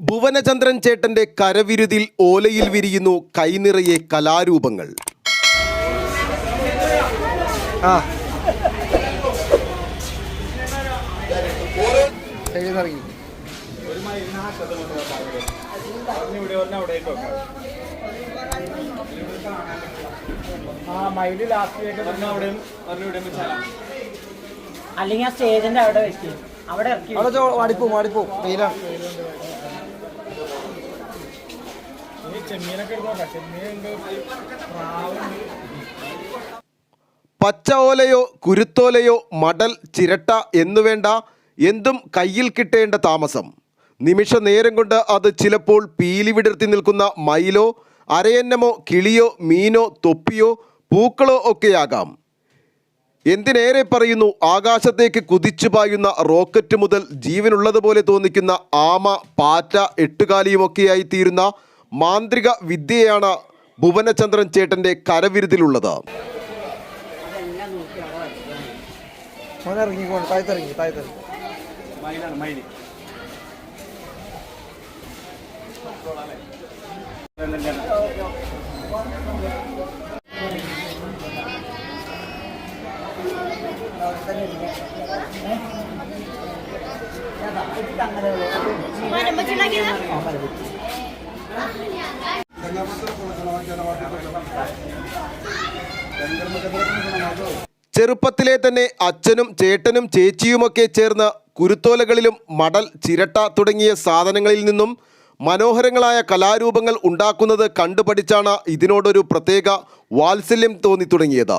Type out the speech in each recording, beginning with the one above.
ഭുവനചന്ദ്രൻ ചേട്ടന്റെ കരവിരുതിൽ ഓലയിൽ വിരിയുന്നു കൈനിറയെ കലാരൂപങ്ങൾ. ആ. എഴുന്നറിയി ആ മയിൽ ലാസ്റ്റ് അല്ലെങ്കിൽ ആ സ്റ്റേജിന്റെ അവിടെ വെച്ച്. അവിടെ വാടിപ്പോ വെയിലാണ് പച്ച ഓലയോ കുരുത്തോലയോ മടൽ ചിരട്ട എന്നുവേണ്ട എന്തും കയ്യിൽ കിട്ടേണ്ട താമസം. നിമിഷ നേരം കൊണ്ട് അത് ചിലപ്പോൾ പീലി വിടർത്തി നിൽക്കുന്ന മയിലോ അരയന്നമോ കിളിയോ മീനോ തൊപ്പിയോ പൂക്കളോ ഒക്കെയാകാം. എന്തിനേറെ പറയുന്നു ആകാശത്തേക്ക് കുതിച്ചു പായുന്ന റോക്കറ്റ് മുതൽ ജീവനുള്ളതുപോലെ തോന്നിക്കുന്ന ആമ പാറ്റ എട്ടുകാലിയുമൊക്കെയായി തീരുന്ന മാന്ത്രിക വിദ്യയാണ് ഭുവനചന്ദ്രൻ ചേട്ടന്റെ കരവിരുതിലുള്ളത്. മോനെ ചെറുപ്പത്തിലെ തന്നെ അച്ഛനും ചേട്ടനും ചേച്ചിയുമൊക്കെ ചേർന്ന് കുരുത്തോലകളിലും മടൽ ചിരട്ട തുടങ്ങിയ സാധനങ്ങളിൽ നിന്നും മനോഹരങ്ങളായ കലാരൂപങ്ങൾ ഉണ്ടാക്കുന്നത് കണ്ടുപഠിച്ചാണ് ഇതിനോടൊരു പ്രത്യേക വാത്സല്യം തോന്നി തുടങ്ങിയത്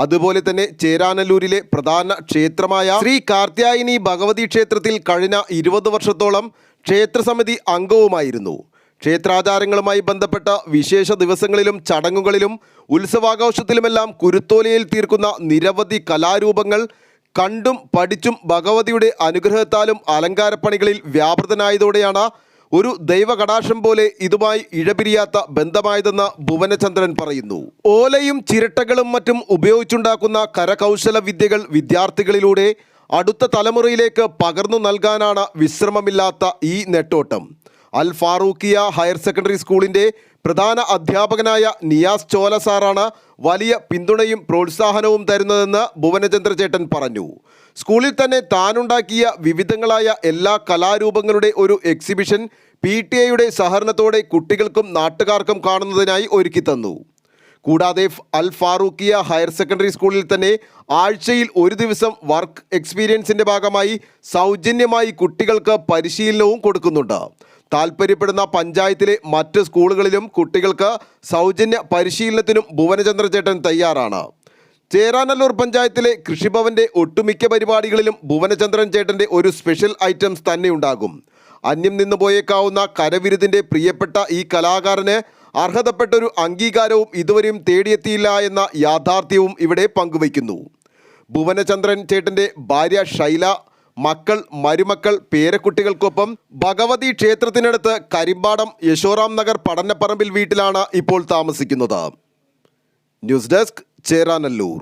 അതുപോലെ തന്നെ ചേരാനല്ലൂരിലെ പ്രധാന ക്ഷേത്രമായ ശ്രീ കാർത്യായനി ഭഗവതി ക്ഷേത്രത്തിൽ കഴിഞ്ഞ ഇരുപത് വർഷത്തോളം ക്ഷേത്രസമിതി അംഗവുമായിരുന്നു. ക്ഷേത്രാചാരങ്ങളുമായി ബന്ധപ്പെട്ട വിശേഷ ദിവസങ്ങളിലും ചടങ്ങുകളിലും ഉത്സവാഘോഷത്തിലുമെല്ലാം കുരുത്തോലയിൽ തീർക്കുന്ന നിരവധി കലാരൂപങ്ങൾ കണ്ടും പഠിച്ചും ഭഗവതിയുടെ അനുഗ്രഹത്താലും അലങ്കാരപ്പണികളിൽ വ്യാപൃതനായതോടെയാണ് ഒരു ദൈവകടാക്ഷം പോലെ ഇതുമായി ഇഴപിരിയാത്ത ബന്ധമായതെന്ന് ഭുവനചന്ദ്രൻ പറയുന്നു. ഓലയും ചിരട്ടകളും മറ്റും ഉപയോഗിച്ചുണ്ടാക്കുന്ന കരകൗശല വിദ്യകൾ വിദ്യാർത്ഥികളിലൂടെ അടുത്ത തലമുറയിലേക്ക് പകർന്നു നൽകാനാണ് വിശ്രമമില്ലാത്ത ഈ നെട്ടോട്ടം. അൽ ഫാറൂഖിയ ഹയർ സെക്കൻഡറി സ്കൂളിന്റെ പ്രധാന അധ്യാപകനായ നിയാസ് ചോല സാറാണ് വലിയ പിന്തുണയും പ്രോത്സാഹനവും തരുന്നതെന്ന് ഭുവനചന്ദ്ര ചേട്ടൻ പറഞ്ഞു. സ്കൂളിൽ തന്നെ താനുണ്ടാക്കിയ വിവിധങ്ങളായ എല്ലാ കലാരൂപങ്ങളുടെ ഒരു എക്സിബിഷൻ പി ടി എയുടെ സഹകരണത്തോടെ കുട്ടികൾക്കും നാട്ടുകാർക്കും കാണുന്നതിനായി ഒരുക്കി തന്നു. കൂടാതെ അൽ ഫാറൂഖിയ ഹയർ സെക്കൻഡറി സ്കൂളിൽ തന്നെ ആഴ്ചയിൽ ഒരു ദിവസം വർക്ക് എക്സ്പീരിയൻസിന്റെ ഭാഗമായി സൗജന്യമായി കുട്ടികൾക്ക് പരിശീലനവും കൊടുക്കുന്നുണ്ട്. താൽപ്പര്യപ്പെടുന്ന പഞ്ചായത്തിലെ മറ്റ് സ്കൂളുകളിലും കുട്ടികൾക്ക് സൗജന്യ പരിശീലനത്തിനും ഭുവനചന്ദ്ര ചേട്ടൻ തയ്യാറാണ്. ചേരാനല്ലൂർ പഞ്ചായത്തിലെ കൃഷിഭവന്റെ ഒട്ടുമിക്ക പരിപാടികളിലും ഭുവനചന്ദ്രൻ ചേട്ടന്റെ ഒരു സ്പെഷ്യൽ ഐറ്റംസ് തന്നെ ഉണ്ടാകും. അന്യം നിന്ന് പോയേക്കാവുന്ന കരവിരുതിന്റെ പ്രിയപ്പെട്ട ഈ കലാകാരന് അർഹതപ്പെട്ടൊരു അംഗീകാരവും ഇതുവരെയും തേടിയെത്തിയില്ല എന്ന യാഥാർത്ഥ്യവും ഇവിടെ പങ്കുവയ്ക്കുന്നു. ഭുവനചന്ദ്രൻ ചേട്ടന്റെ ഭാര്യ ശൈല മക്കൾ മരുമക്കൾ പേരക്കുട്ടികൾക്കൊപ്പം ഭഗവതി ക്ഷേത്രത്തിനടുത്ത് കരിമ്പാടം യശോറാം നഗർ പഠനപ്പറമ്പിൽ വീട്ടിലാണ് ഇപ്പോൾ താമസിക്കുന്നത്. News desk Cheranallur.